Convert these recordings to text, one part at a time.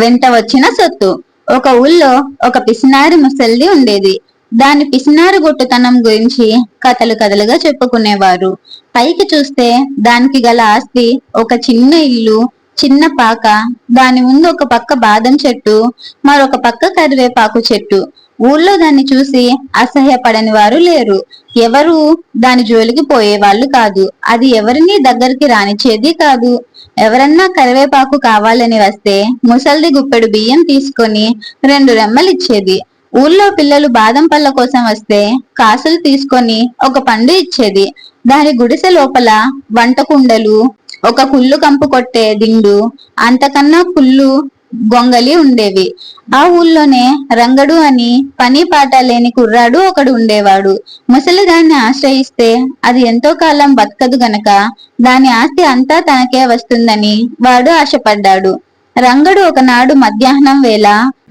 వెంట వచ్చిన సొత్తు. ఒక ఊళ్ళో ఒక పిసినారి ముసల్ది ఉండేది. దాని పిసినారి గొట్టుతనం గురించి కథలు కథలుగా చెప్పుకునేవారు. పైకి చూస్తే దానికి గల ఆస్తి ఒక చిన్న ఇల్లు చిన్న పాక దాని ముందు ఒక పక్క బాదం చెట్టు మరొక పక్క కరివేపాకు చెట్టు. ఊళ్ళో దాన్ని చూసి అసహ్యపడని వారు లేరు. ఎవరు? దాని జోలికి పోయేవాళ్ళు కాదు. అది ఎవరిని దగ్గరికి రానిచ్చేది కాదు. ఎవరన్నా కరివేపాకు కావాలని వస్తే ముసల్ది గుప్పెడు బియ్యం తీసుకొని రెండు రెమ్మలు ఇచ్చేది. ఊళ్ళో పిల్లలు బాదం పళ్ళ కోసం వస్తే కాసులు తీసుకొని ఒక పండు ఇచ్చేది. దాని గుడిసె లోపల వంట కుండలు ఒక కుళ్ళు కంపు కొట్టే దిండు అంతకన్నా కుళ్ళు గొంగలి ఉండేవి. ఆ ఊళ్ళోనే రంగడు అని పని పాట లేని కుర్రాడు ఒకడు ఉండేవాడు. ముసలి దాన్ని ఆశ్రయిస్తే అది ఎంతో కాలం బతకదు గనక దాని ఆస్తి అంతా తనకే వస్తుందని వాడు ఆశపడ్డాడు. రంగడు ఒకనాడు మధ్యాహ్నం వేళ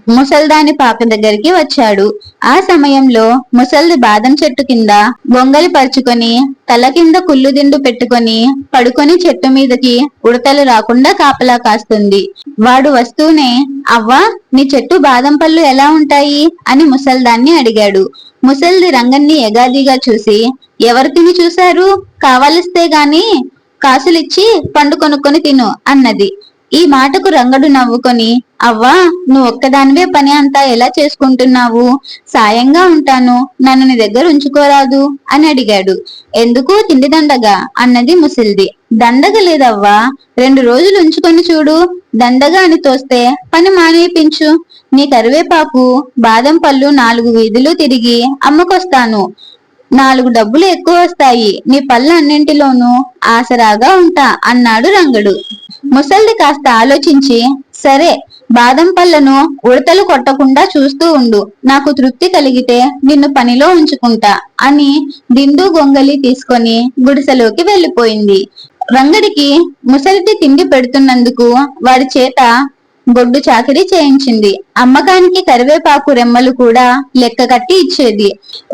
ముసల్దాని పాక దగ్గరికి వచ్చాడు. ఆ సమయంలో ముసల్ది బాదం చెట్టు కింద గొంగలి పరుచుకొని తల కింద కుళ్ళు దిండు పెట్టుకొని పడుకొని చెట్టు మీదకి ఉడతలు రాకుండా కాపలా కాస్తుంది. వాడు వస్తూనే అవ్వా నీ చెట్టు బాదం పళ్ళు ఎలా ఉంటాయి? అని ముసల్దాన్ని అడిగాడు. ముసల్ది రంగన్ని ఎగాదిగా చూసి ఎవరు తిని చూశారు? కావలిస్తే గాని కాసులిచ్చి పండు కొనుక్కొని తిను అన్నది. ఈ మాటకు రంగడు నవ్వుకొని అవ్వా నువ్వు ఒక్కదానివే పని అంతా ఎలా చేసుకుంటున్నావు? సాయంగా ఉంటాను నన్ను నీ దగ్గర ఉంచుకోరాదు అని అడిగాడు. ఎందుకు? తిండి దండగా? అన్నది ముసిల్ది. దండగ లేదవ్వా? రెండు రోజులు ఉంచుకొని చూడు. దండగా అని తోస్తే పని మానేపించు. నీ కరివేపాకు బాదం పళ్ళు నాలుగు వీధులు తిరిగి అమ్మకొస్తాను. నాలుగు డబ్బులు ఎక్కువ వస్తాయి. నీ పళ్ళు అన్నింటిలోనూ ఆసరాగా ఉంటా అన్నాడు రంగడు. ముసల్ది కాస్త ఆలోచించి సరే బాదం పళ్ళను ఉడతలు కొట్టకుండా చూస్తూ ఉండు. నాకు తృప్తి కలిగితే నిన్ను పనిలో ఉంచుకుంటా అని దిండు గొంగలి తీసుకొని గుడిసెలోకి వెళ్ళిపోయింది రంగడికి ముసలిది తిండి పెడుతున్నందుకు వాడి చేత గొడ్డు చాకిరీ చేయించింది. అమ్మకానికి కరివేపాకు రెమ్మలు కూడా లెక్క కట్టి ఇచ్చేది.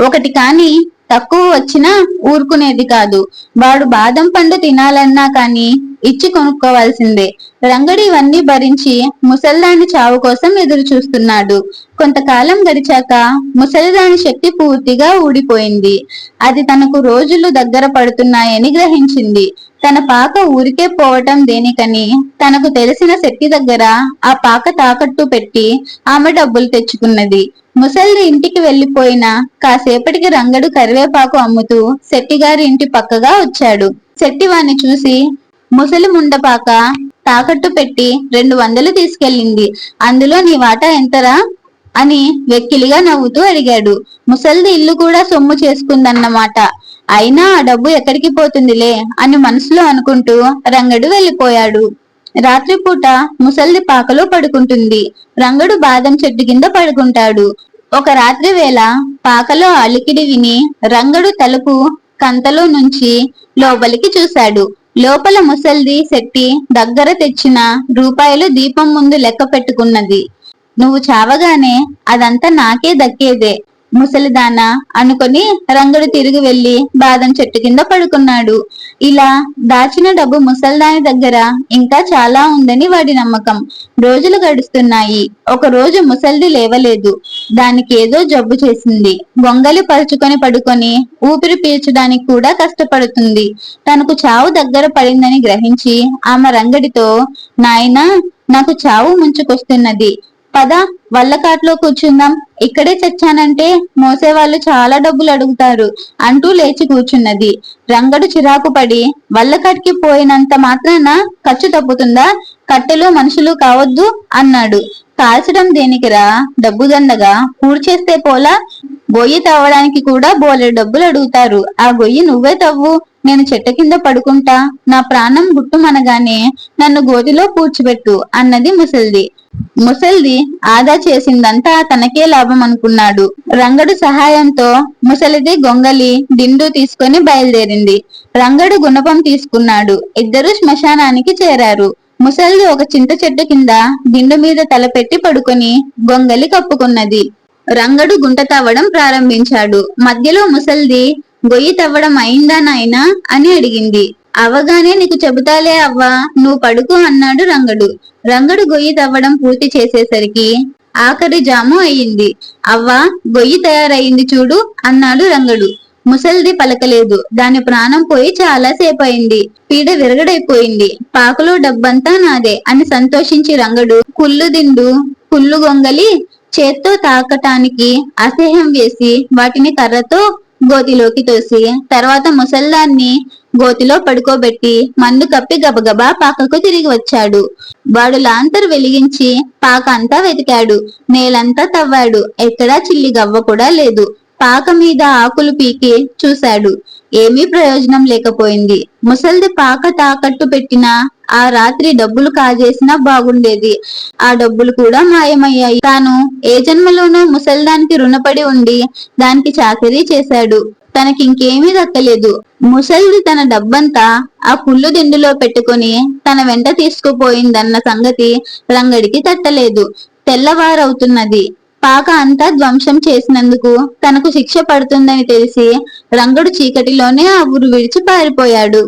ఒకటి కాని తక్కువ వచ్చినా ఊరుకునేది కాదు. వాడు బాదం పండు తినాలన్నా కానీ ఇచ్చి కొనుక్కోవాల్సిందే. రంగడి ఇవన్నీ భరించి ముసల్దాని చావు కోసం ఎదురు చూస్తున్నాడు కొంతకాలం గడిచాక ముసలిదాని శక్తి పూర్తిగా ఊడిపోయింది. అది తనకు రోజులు దగ్గర పడుతున్నాయని గ్రహించింది. తన పాక ఊరికే పోవటం దేనికని తనకు తెలిసిన శక్తి దగ్గర ఆ పాక తాకట్టు పెట్టి ఆమె డబ్బులు తెచ్చుకున్నది. ముసల్ది ఇంటికి వెళ్ళిపోయిన కాసేపటికి రంగడు కరివేపాకు అమ్ముతూ శెట్టిగారి ఇంటి పక్కగా వచ్చాడు. శెట్టి వాణ్ణి చూసి ముసలి ముండపాక తాకట్టు పెట్టి రెండు వందలు తీసుకెళ్ళింది. అందులో నీ వాటా ఎంతరా? అని వెక్కిలిగా నవ్వుతూ అడిగాడు. ముసల్ది ఇల్లు కూడా సొమ్ము చేసుకుందన్నమాట. అయినా ఆ డబ్బు ఎక్కడికి పోతుందిలే అని మనసులో అనుకుంటూ రంగడు వెళ్ళిపోయాడు రాత్రిపూట ముసల్ది పాకలో పడుకుంటుంది. రంగడు బాదం చెట్టు కింద పడుకుంటాడు. ఒక రాత్రి వేళ పాకలో అలికిడి విని రంగడు తలుపు కంతలో నుంచి లోపలికి చూశాడు. లోపల ముసల్ది శెట్టి దగ్గర తెచ్చిన రూపాయలు దీపం ముందు లెక్క పెట్టుకున్నది. నువ్వు చావగానే అదంతా నాకే దక్కేదే. ముసలిదానా అనుకొని రంగుడు తిరిగి వెళ్ళి బాదం చెట్టు కింద పడుకున్నాడు. ఇలా దాచిన డబ్బు ముసల్దాని దగ్గర ఇంకా చాలా ఉందని వాడి నమ్మకం. రోజులు గడుస్తున్నాయి. ఒక రోజు ముసల్ది లేవలేదు. దానికి ఏదో జబ్బు చేసింది. గొంగలి పరుచుకొని పడుకొని ఊపిరి పీల్చడానికి కూడా కష్టపడుతుంది. తనకు చావు దగ్గర పడిందని గ్రహించి ఆమె రంగడితో నాయనా నాకు చావు ముంచుకొస్తున్నది. పద వల్లకాట్లో కూర్చుందాం. ఇక్కడే చచ్చానంటే మోసేవాళ్ళు చాలా డబ్బులు అడుగుతారు అంటూ లేచి కూర్చున్నది. రంగడు చిరాకు పడి వల్లకాట్కి పోయినంత మాత్రాన ఖర్చు తప్పుతుందా? కట్టెలు మనుషులు కావద్దు అన్నాడు. కాల్చడం దేనికిరా డబ్బు దండగా? పూడి చేస్తే పోలా? గొయ్యి తవ్వడానికి కూడా బోలెడు డబ్బులు అడుగుతారు. ఆ గొయ్యి నువ్వే తవ్వు. నేను చెట్టు కింద పడుకుంటా. నా ప్రాణం గుట్టుమనగానే నన్ను గోతిలో పూడ్చిపెట్టు అన్నది ముసల్ది. ముసల్ది ఆదా చేసిందంతా తనకే లాభం అనుకున్నాడు. రంగడు సహాయంతో ముసలిది గొంగలి దిండు తీసుకొని బయలుదేరింది. రంగడు గుణపం తీసుకున్నాడు. ఇద్దరు శ్మశానానికి చేరారు. ముసల్ది ఒక చింత చెట్టు కింద దిండు మీద తలపెట్టి పడుకొని గొంగలి కప్పుకున్నది. రంగడు గుంట తవ్వడం ప్రారంభించాడు. మధ్యలో ముసల్ది గొయ్యి తవ్వడం అయిందా నాయనా? అని అడిగింది. అవగానే నీకు చెబుతాలే అవ్వా నువ్వు పడుకో అన్నాడు రంగడు. రంగడు గొయ్యి తవ్వడం పూర్తి చేసేసరికి ఆఖరి జాము అయ్యింది. అవ్వా గొయ్యి తయారయింది చూడు అన్నాడు రంగడు. ముసల్ది పలకలేదు. దాని ప్రాణం పోయి చాలా సేపు అయింది పీడ విరగడైపోయింది. పాకలో డబ్బంతా నాదే అని సంతోషించి రంగడు కుళ్ళు దిండు కుళ్ళు గొంగలి చేత్తో తాకటానికి అసహ్యం వేసి వాటిని కర్రతో గోతిలోకి తోసి తర్వాత ముసల్దాన్ని గోతిలో పడుకోబెట్టి మందు కప్పి గబగబా పాకకు తిరిగి వచ్చాడు. వాడు లాంతర్ వెలిగించి పాక అంతా వెతికాడు. నేలంతా తవ్వాడు. ఎక్కడా చిల్లి గవ్వ కూడా లేదు. పాక మీద ఆకులు పీకి చూశాడు. ఏమీ ప్రయోజనం లేకపోయింది. ముసల్ది పాక తాకట్టు పెట్టిన ఆ రాత్రి డబ్బులు కాజేసినా బాగుండేది. ఆ డబ్బులు కూడా మాయమయ్యాయి. తాను ఏ జన్మలోనూ ముసల్దానికి రుణపడి ఉండి దానికి చాకరీ చేశాడు. తనకింకేమీ దక్కలేదు. ముసల్ది తన డబ్బంతా ఆ పుల్లు దిండులో పెట్టుకుని తన వెంట తీసుకుపోయిందన్న సంగతి రంగడికి తట్టలేదు. తెల్లవారవుతున్నది. పాక అంతా ధ్వంసం చేసినందుకు తనకు శిక్ష పడుతుందని తెలిసి రంగడు చీకటిలోనే ఆ ఊరు విడిచి పారిపోయాడు.